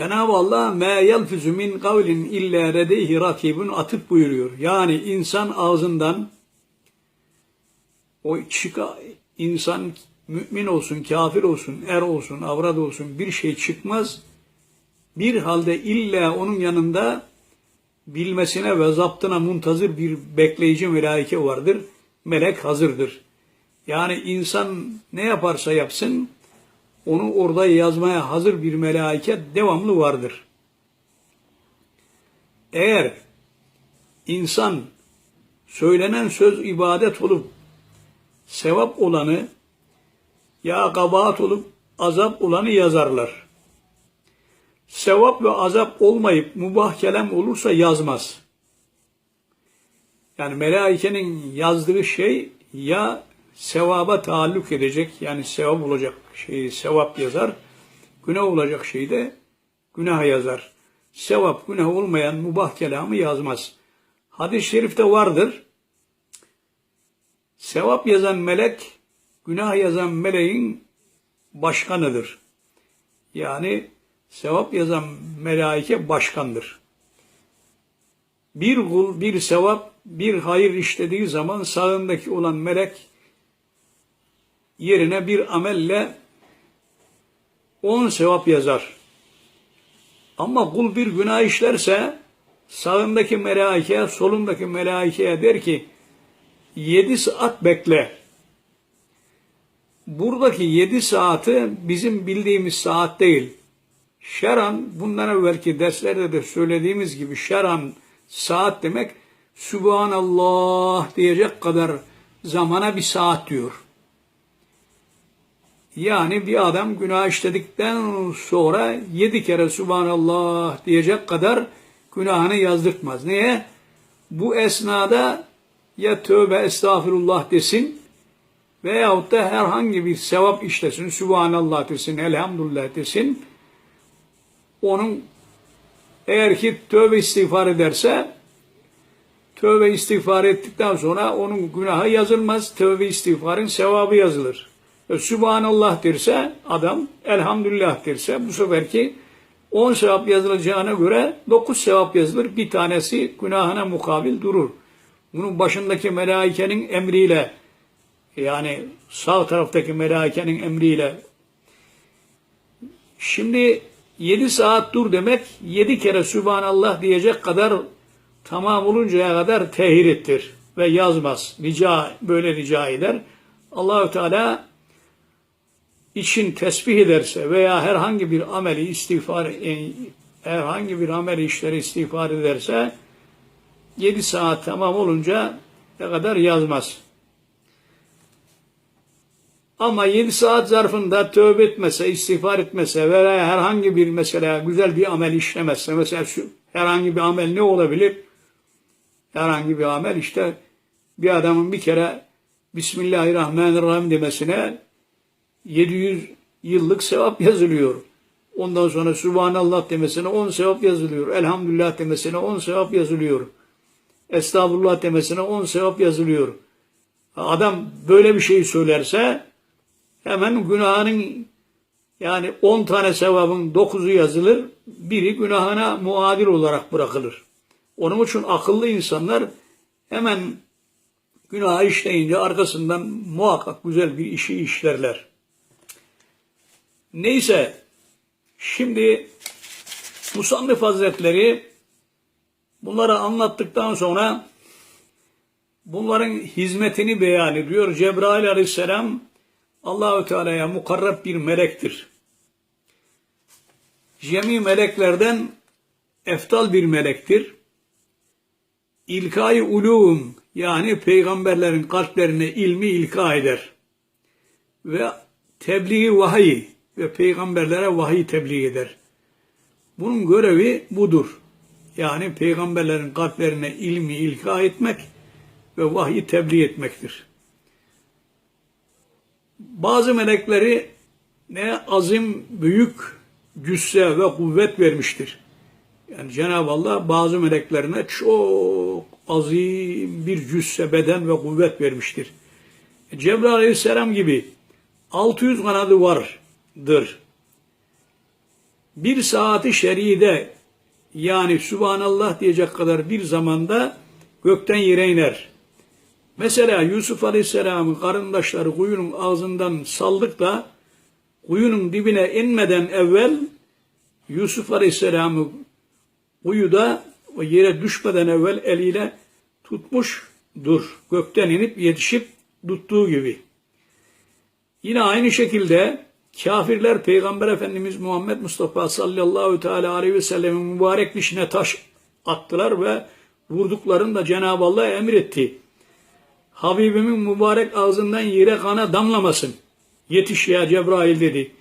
Cenab-ı Allah me yelfizu min kavlin illa redeyhi rakibun atıp buyuruyor. Yani insan ağzından o çıka insan mümin olsun, kafir olsun, er olsun, avrat olsun bir şey çıkmaz. Bir halde illa onun yanında bilmesine ve zaptına muntazır bir bekleyici melaike vardır. Melek hazırdır. Yani insan ne yaparsa yapsın onu orada yazmaya hazır bir melaike devamlı vardır. Eğer insan söylenen söz ibadet olup sevap olanı ya kabahat olup azap olanı yazarlar. Sevap ve azap olmayıp mubah kelam olursa yazmaz. Yani melaikenin yazdığı şey ya sevaba taalluk edecek yani sevap olacak şeyi sevap yazar. Günah olacak şeyi de günah yazar. Sevap günah olmayan mubah kelamı yazmaz. Hadis-i şerifte vardır. Sevap yazan melek günah yazan meleğin başkanıdır. Yani sevap yazan melaike başkandır. Bir kul bir sevap bir hayır işlediği zaman sağındaki olan melek yerine bir amelle on sevap yazar. Ama kul bir günah işlerse sağındaki melaike solundaki melaikeye der ki yedi saat bekle. Buradaki yedi saati bizim bildiğimiz saat değil. Şeran bundan evvelki derslerde de söylediğimiz gibi şeran saat demek Subhanallah diyecek kadar zamana bir saat diyor. Yani bir adam günah işledikten sonra yedi kere Subhanallah diyecek kadar günahını yazdırtmaz. Niye? Bu esnada ya tövbe estağfirullah desin veyahut da herhangi bir sevap işlesin, Subhanallah desin, elhamdülillah desin. Onun eğer ki tövbe istiğfar ederse tövbe istiğfar ettikten sonra onun günahı yazılmaz. Tövbe istiğfarın sevabı yazılır. E, Subhanallah derse adam, elhamdülillah derse bu seferki 10 sevap yazılacağına göre 9 sevap yazılır. Bir tanesi günahına mukabil durur. Bunun başındaki melaikenin emriyle yani sağ taraftaki melaikenin emriyle şimdi 7 saat dur demek 7 kere Sübhanallah diyecek kadar tamam oluncaya kadar tehir ettir ve yazmaz. Rica böyle rica eder. Allahü Teala için tesbih ederse veya herhangi bir ameli istiğfar e, herhangi bir ameli işleri istiğfar ederse 7 saat tamam olunca ne kadar yazmaz. Ama 7 saat zarfında tövbe etmese, istiğfar etmese veya herhangi bir mesela güzel bir amel işlemezse, mesela şu herhangi bir amel ne olabilir? Herhangi bir amel işte bir adamın bir kere Bismillahirrahmanirrahim demesine 700 yıllık sevap yazılıyor. Ondan sonra Subhanallah demesine 10 sevap yazılıyor. Elhamdülillah demesine 10 sevap yazılıyor. Estağfurullah demesine 10 sevap yazılıyor. Adam böyle bir şey söylerse hemen günahının yani 10 tane sevabın 9'u yazılır, biri günahına muadil olarak bırakılır. Onun için akıllı insanlar hemen günah işleyince arkasından muhakkak güzel bir işi işlerler. Neyse, şimdi Musannif Hazretleri bunları anlattıktan sonra bunların hizmetini beyan ediyor. Cebrail aleyhisselam Allahü Teala'ya mukarrab bir melektir. Cemi meleklerden eftal bir melektir. İlkay ulum yani peygamberlerin kalplerine ilmi ilka eder. Ve tebliği vahiy ve peygamberlere vahiy tebliğ eder. Bunun görevi budur. Yani peygamberlerin kalplerine ilmi ilka etmek ve vahiy tebliğ etmektir. Bazı melekleri ne azim, büyük cüsse ve kuvvet vermiştir. Yani Cenab-ı Allah bazı meleklerine çok azim bir cüsse, beden ve kuvvet vermiştir. Cebrail Aleyhisselam gibi 600 kanadı vardır. bir saati şeride yani Subhanallah diyecek kadar bir zamanda gökten yere iner. Mesela Yusuf Aleyhisselam'ın karındaşları kuyunun ağzından saldık da kuyunun dibine inmeden evvel Yusuf Aleyhisselam'ı kuyuda o yere düşmeden evvel eliyle tutmuşdur. Gökten inip yetişip tuttuğu gibi. Yine aynı şekilde kafirler Peygamber Efendimiz Muhammed Mustafa sallallahu teala aleyhi ve sellemin mübarek dişine taş attılar ve vurduklarında Cenab-ı Allah emretti. Habibimin mübarek ağzından yere kana damlamasın. Yetiş ya Cebrail dedi.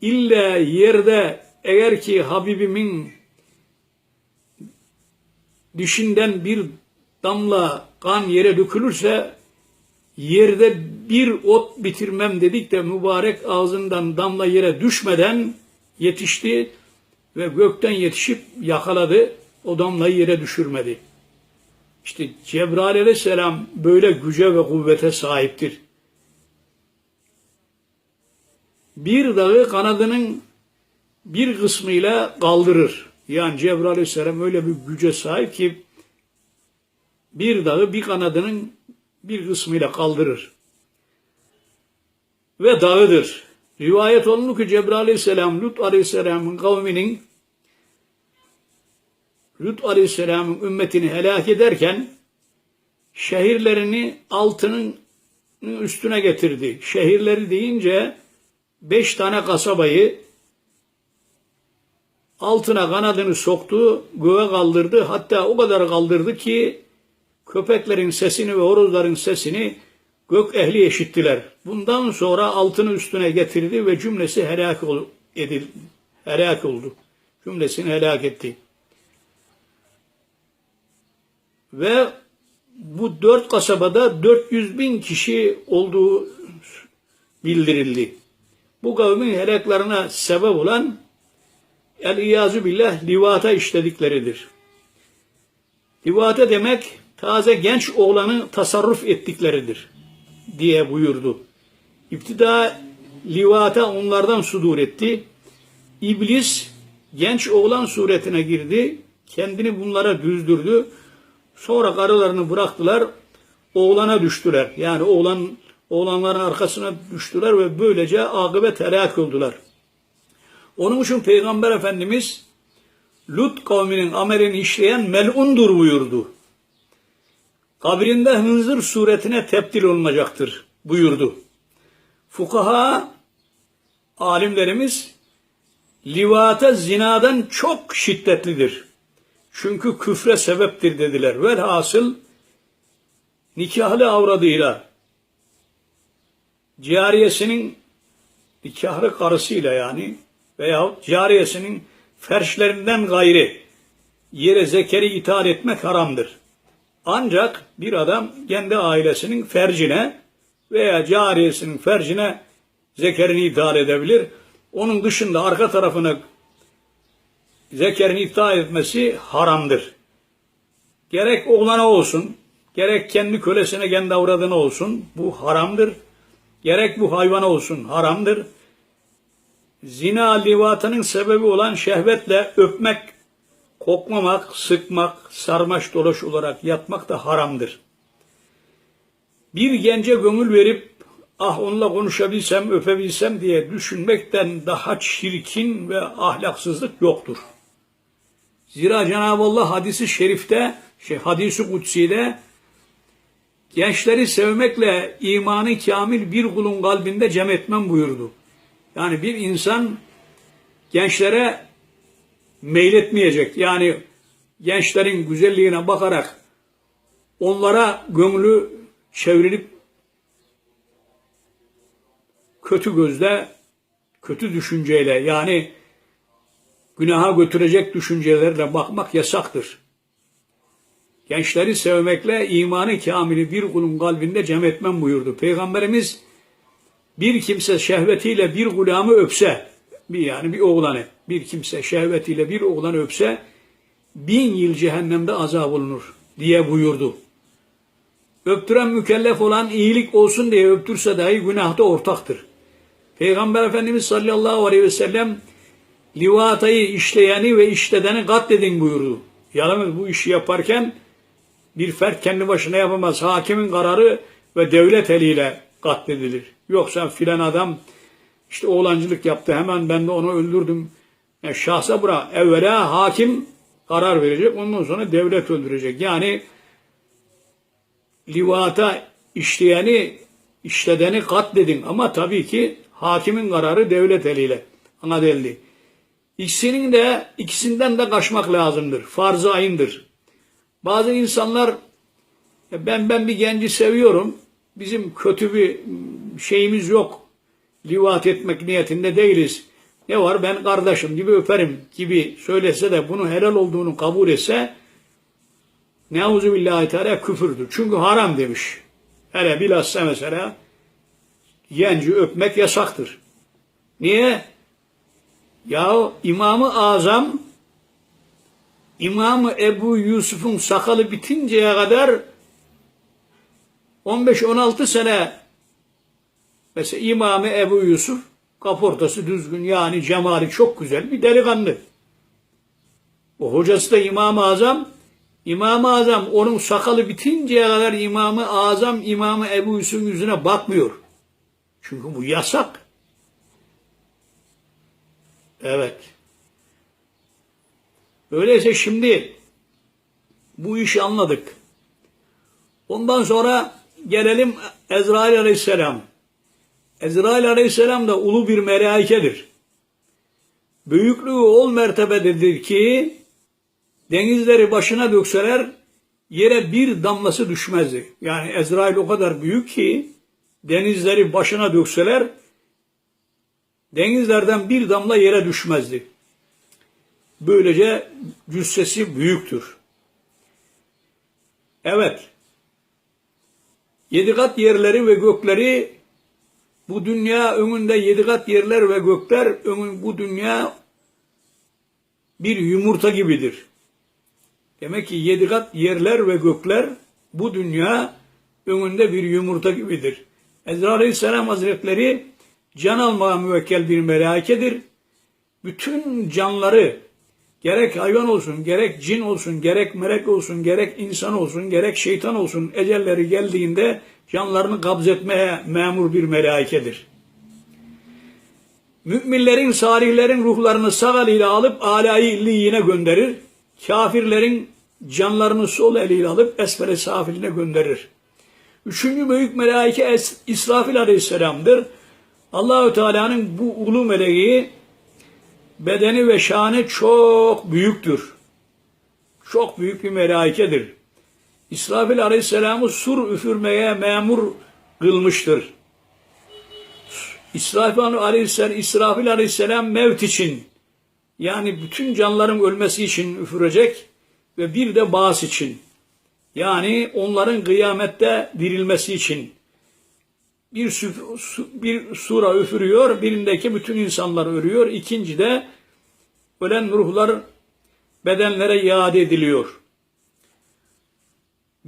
İlla yerde eğer ki Habibimin dişinden bir damla kan yere dökülürse yerde bir ot bitirmem dedik de mübarek ağzından damla yere düşmeden yetişti ve gökten yetişip yakaladı. O damlayı yere düşürmedi. İşte Cebrail aleyhisselam böyle güce ve kuvvete sahiptir. Bir dağı kanadının bir kısmıyla kaldırır. Yani Cebrail aleyhisselam öyle bir güce sahip ki bir dağı bir kanadının bir kısmıyla kaldırır. Ve dağıdır. Rivayet olunur ki Cebrail aleyhisselam Lut aleyhisselamın kavminin Lut aleyhisselamın ümmetini helak ederken şehirlerini altının üstüne getirdi. Şehirleri deyince beş tane kasabayı altına kanadını soktu, göğe kaldırdı. Hatta o kadar kaldırdı ki köpeklerin sesini ve horozların sesini gök ehli eşittiler. Bundan sonra altını üstüne getirdi ve cümlesi helak edil, helak oldu. Cümlesini helak etti. Ve bu dört kasabada 400 bin kişi olduğu bildirildi. Bu kavmin helaklarına sebep olan el-iyazu billah livata işledikleridir. Livata demek taze genç oğlanı tasarruf ettikleridir diye buyurdu. İptida livata onlardan sudur etti. İblis genç oğlan suretine girdi. Kendini bunlara düzdürdü. Sonra karılarını bıraktılar. Oğlana düştüler. Yani oğlan oğlanların arkasına düştüler ve böylece akıbet helak oldular. Onun için Peygamber Efendimiz Lut kavminin amelini işleyen melundur buyurdu. Kabrinde hınzır suretine tebdil olunacaktır buyurdu. Fukaha alimlerimiz livata zinadan çok şiddetlidir. Çünkü küfre sebeptir dediler. Velhasıl nikahlı avradıyla cariyesinin nikahlı karısıyla yani veya cariyesinin ferşlerinden gayri yere zekeri itaat etmek haramdır. Ancak bir adam kendi ailesinin fercine veya cariyesinin fercine zekerini itaat edebilir. Onun dışında arka tarafını zekerini itaat etmesi haramdır. Gerek oğlana olsun, gerek kendi kölesine, kendi avradına olsun bu haramdır. Gerek bu hayvana olsun haramdır. Zina livatının sebebi olan şehvetle öpmek, kokmamak, sıkmak, sarmaş dolaş olarak yatmak da haramdır. Bir gence gönül verip ah onunla konuşabilsem, öpebilsem diye düşünmekten daha çirkin ve ahlaksızlık yoktur. Zira Cenab-ı Allah hadisi şerifte, şey, hadisi kutsi'de gençleri sevmekle imanı kamil bir kulun kalbinde cem etmem buyurdu. Yani bir insan gençlere meyletmeyecek. Yani gençlerin güzelliğine bakarak onlara gönlü çevrilip kötü gözle, kötü düşünceyle yani günaha götürecek düşüncelerle bakmak yasaktır. Gençleri sevmekle imanı kamili bir kulun kalbinde cem etmem buyurdu. Peygamberimiz bir kimse şehvetiyle bir gulamı öpse, bir yani bir oğlanı, bir kimse şehvetiyle bir oğlanı öpse, bin yıl cehennemde azap olunur diye buyurdu. Öptüren mükellef olan iyilik olsun diye öptürse dahi günahta ortaktır. Peygamber Efendimiz sallallahu aleyhi ve sellem livatayı işleyeni ve işledeni katledin buyurdu. Yalnız bu işi yaparken bir fert kendi başına yapamaz. Hakimin kararı ve devlet eliyle katledilir. Yoksa filan adam işte oğlancılık yaptı hemen ben de onu öldürdüm. Yani şahsa bırak. Evvela hakim karar verecek ondan sonra devlet öldürecek. Yani livata işleyeni işledeni katledin ama tabii ki hakimin kararı devlet eliyle ana deldi. İkisinin de ikisinden de kaçmak lazımdır. Farz-ı ayındır. Bazı insanlar "Ya ben ben bir genci seviyorum. Bizim kötü bir şeyimiz yok. Livat etmek niyetinde değiliz. Ne var ben kardeşim gibi öperim gibi söylese de bunu helal olduğunu kabul etse Neuzu billahi teala küfürdür. Çünkü haram demiş. Hele bilhassa mesela genci öpmek yasaktır. Niye? Ya İmam-ı Azam İmam-ı Ebu Yusuf'un sakalı bitinceye kadar 15-16 sene mesela İmam-ı Ebu Yusuf kaportası düzgün yani cemali çok güzel bir delikanlı. O hocası da İmam-ı Azam İmam-ı Azam onun sakalı bitinceye kadar İmam-ı Azam İmam-ı Ebu Yusuf'un yüzüne bakmıyor. Çünkü bu yasak. Evet. Öyleyse şimdi bu işi anladık. Ondan sonra gelelim Ezrail Aleyhisselam. Ezrail Aleyhisselam da ulu bir melaikedir. Büyüklüğü ol mertebededir ki denizleri başına dökseler yere bir damlası düşmezdi. Yani Ezrail o kadar büyük ki denizleri başına dökseler denizlerden bir damla yere düşmezdi. Böylece cüssesi büyüktür. Evet. Yedi kat yerleri ve gökleri bu dünya önünde yedi kat yerler ve gökler önün bu dünya bir yumurta gibidir. Demek ki yedi kat yerler ve gökler bu dünya önünde bir yumurta gibidir. Ezra Aleyhisselam Hazretleri can almaya müvekkel bir melaikedir. Bütün canları gerek hayvan olsun, gerek cin olsun, gerek melek olsun, gerek insan olsun, gerek şeytan olsun ecelleri geldiğinde canlarını kabz etmeye memur bir melaikedir. Müminlerin, salihlerin ruhlarını sağ eliyle alıp alayı illiyine gönderir. Kafirlerin canlarını sol eliyle alıp esfere safiline gönderir. Üçüncü büyük melaike İsrafil aleyhisselamdır. Allahü Teala'nın bu ulu meleği bedeni ve şanı çok büyüktür. Çok büyük bir melaikedir. İsrafil aleyhisselamı sur üfürmeye memur kılmıştır. İsrafil aleyhisselam, İsrafil aleyhisselam mevt için yani bütün canların ölmesi için üfürecek ve bir de bağış için. Yani onların kıyamette dirilmesi için bir, bir sura üfürüyor, birindeki bütün insanlar ölüyor, ikinci de ölen ruhlar bedenlere iade ediliyor.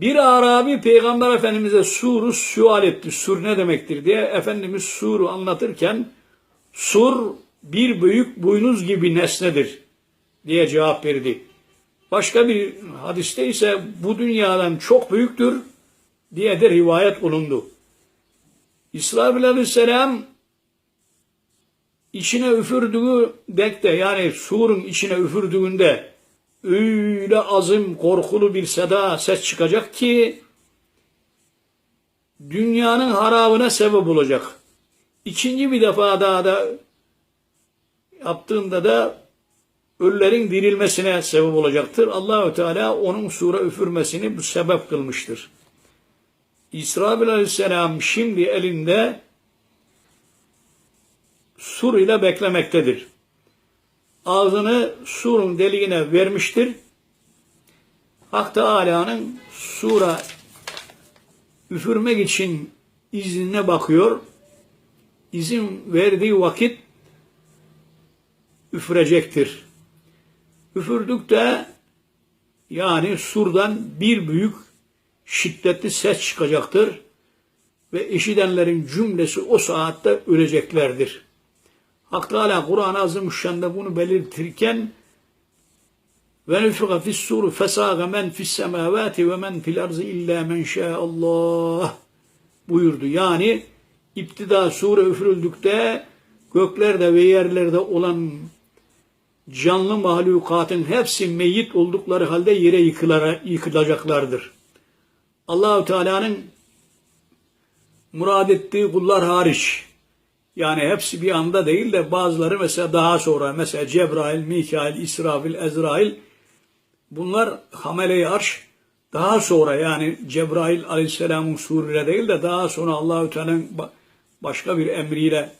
Bir Arabi Peygamber Efendimiz'e suru sual etti. Sur ne demektir diye Efendimiz suru anlatırken sur bir büyük boynuz gibi nesnedir diye cevap verdi. Başka bir hadiste ise bu dünyadan çok büyüktür diye de rivayet olundu. İsrail aleyhisselam içine üfürdüğü dekte yani surun içine üfürdüğünde öyle azim korkulu bir seda ses çıkacak ki dünyanın harabına sebep olacak. İkinci bir defa daha da yaptığında da ölülerin dirilmesine sebep olacaktır. Allahü Teala onun sura üfürmesini bu sebep kılmıştır. İsrail Aleyhisselam şimdi elinde sur ile beklemektedir. Ağzını surun deliğine vermiştir. Hak Teala'nın sura üfürmek için iznine bakıyor. İzin verdiği vakit üfürecektir. Üfürdükte yani surdan bir büyük şiddetli ses çıkacaktır ve işidenlerin cümlesi o saatte öleceklerdir. Hak Teala Kur'an-ı Azimüşşan'da bunu belirtirken ve nüfika fis suru fesâge men fis ve men fil ardı illâ men şâallah buyurdu. Yani iptida sure üfürüldükte göklerde ve yerlerde olan canlı mahlukatın hepsi meyit oldukları halde yere yıkılacaklardır. Allahu Teala'nın murad ettiği kullar hariç yani hepsi bir anda değil de bazıları mesela daha sonra mesela Cebrail, Mikail, İsrafil, Ezrail bunlar hamele-i arş daha sonra yani Cebrail aleyhisselamın suruyla değil de daha sonra Allahü Teala'nın başka bir emriyle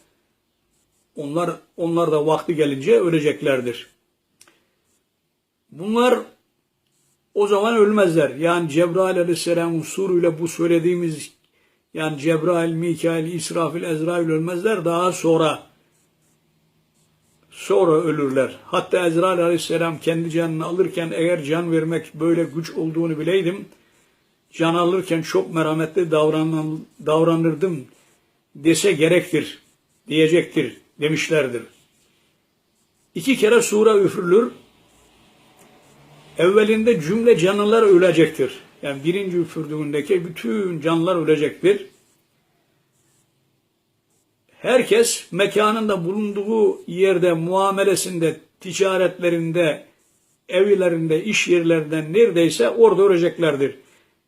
onlar onlar da vakti gelince öleceklerdir. Bunlar o zaman ölmezler. Yani Cebrail aleyhisselamın suruyla bu söylediğimiz yani Cebrail, Mikail, İsrafil, Ezrail ölmezler. Daha sonra sonra ölürler. Hatta Ezrail aleyhisselam kendi canını alırken eğer can vermek böyle güç olduğunu bileydim can alırken çok merhametli davranırdım dese gerektir, diyecektir demişlerdir. İki kere sure üfürülür. Evvelinde cümle canlılar ölecektir. Yani birinci üfürdüğündeki bütün canlılar ölecektir. Herkes mekanında bulunduğu yerde, muamelesinde, ticaretlerinde, evlerinde, iş yerlerinden neredeyse orada öleceklerdir.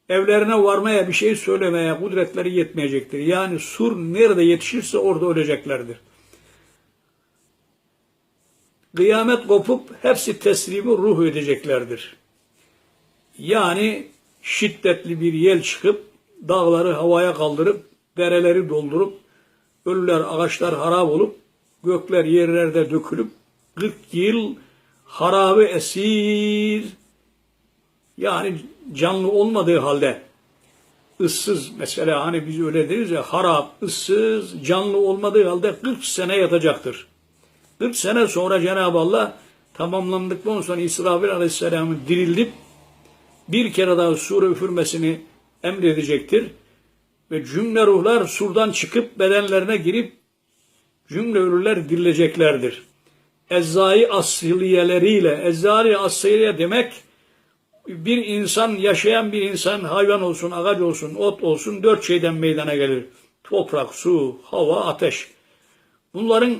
Evlerine varmaya, bir şey söylemeye kudretleri yetmeyecektir. Yani sur nerede yetişirse orada öleceklerdir. Kıyamet kopup hepsi teslimi ruh edeceklerdir. Yani şiddetli bir yel çıkıp dağları havaya kaldırıp dereleri doldurup ölüler ağaçlar harap olup gökler yerlerde dökülüp 40 yıl harabe esir yani canlı olmadığı halde ıssız mesela hani biz öyle deriz ya harap, ıssız, canlı olmadığı halde 40 sene yatacaktır. 40 sene sonra Cenab-ı Allah tamamlandıktan sonra İsrafil Aleyhisselam'ın dirilip bir kere daha sure üfürmesini emredecektir. Ve cümle ruhlar surdan çıkıp bedenlerine girip cümle ölüler dirileceklerdir. Ezzai asliyeleriyle, ezzai asliye demek bir insan, yaşayan bir insan, hayvan olsun, ağaç olsun, ot olsun dört şeyden meydana gelir. Toprak, su, hava, ateş. Bunların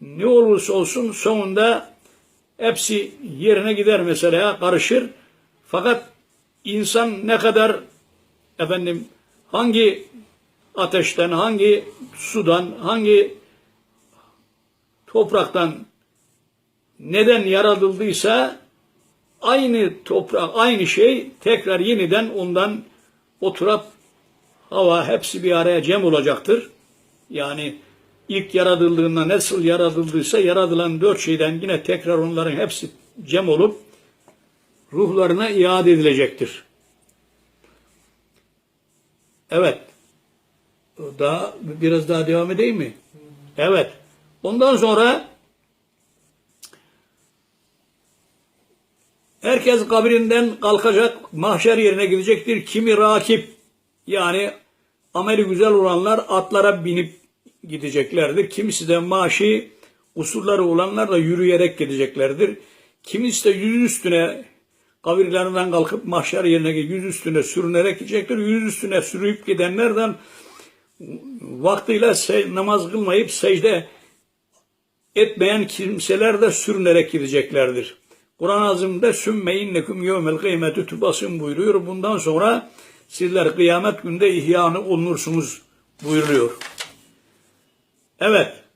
ne olursa olsun sonunda hepsi yerine gider mesela, karışır. Fakat insan ne kadar efendim hangi ateşten, hangi sudan, hangi topraktan neden yaratıldıysa aynı toprak, aynı şey tekrar yeniden ondan o turap, hava hepsi bir araya cem olacaktır. Yani ilk yaratıldığında nasıl yaratıldıysa yaratılan dört şeyden yine tekrar onların hepsi cem olup ruhlarına iade edilecektir. Evet. Daha biraz daha devam edeyim mi? Evet. Ondan sonra herkes kabrinden kalkacak, mahşer yerine gidecektir. Kimi rakip yani ameli güzel olanlar atlara binip gideceklerdir. Kimisi de maaşı usulları olanlar da yürüyerek gideceklerdir. Kimisi de yüz üstüne kabirlerinden kalkıp mahşer yerine yüz üstüne sürünerek gidecektir. Yüz üstüne sürüyüp gidenlerden vaktiyle namaz kılmayıp secde etmeyen kimseler de sürünerek gideceklerdir. Kur'an-ı Azim'de sümme innekum yevmel kıymetü tübasın buyuruyor. Bundan sonra sizler kıyamet günde ihyanı olunursunuz buyuruyor. Evet.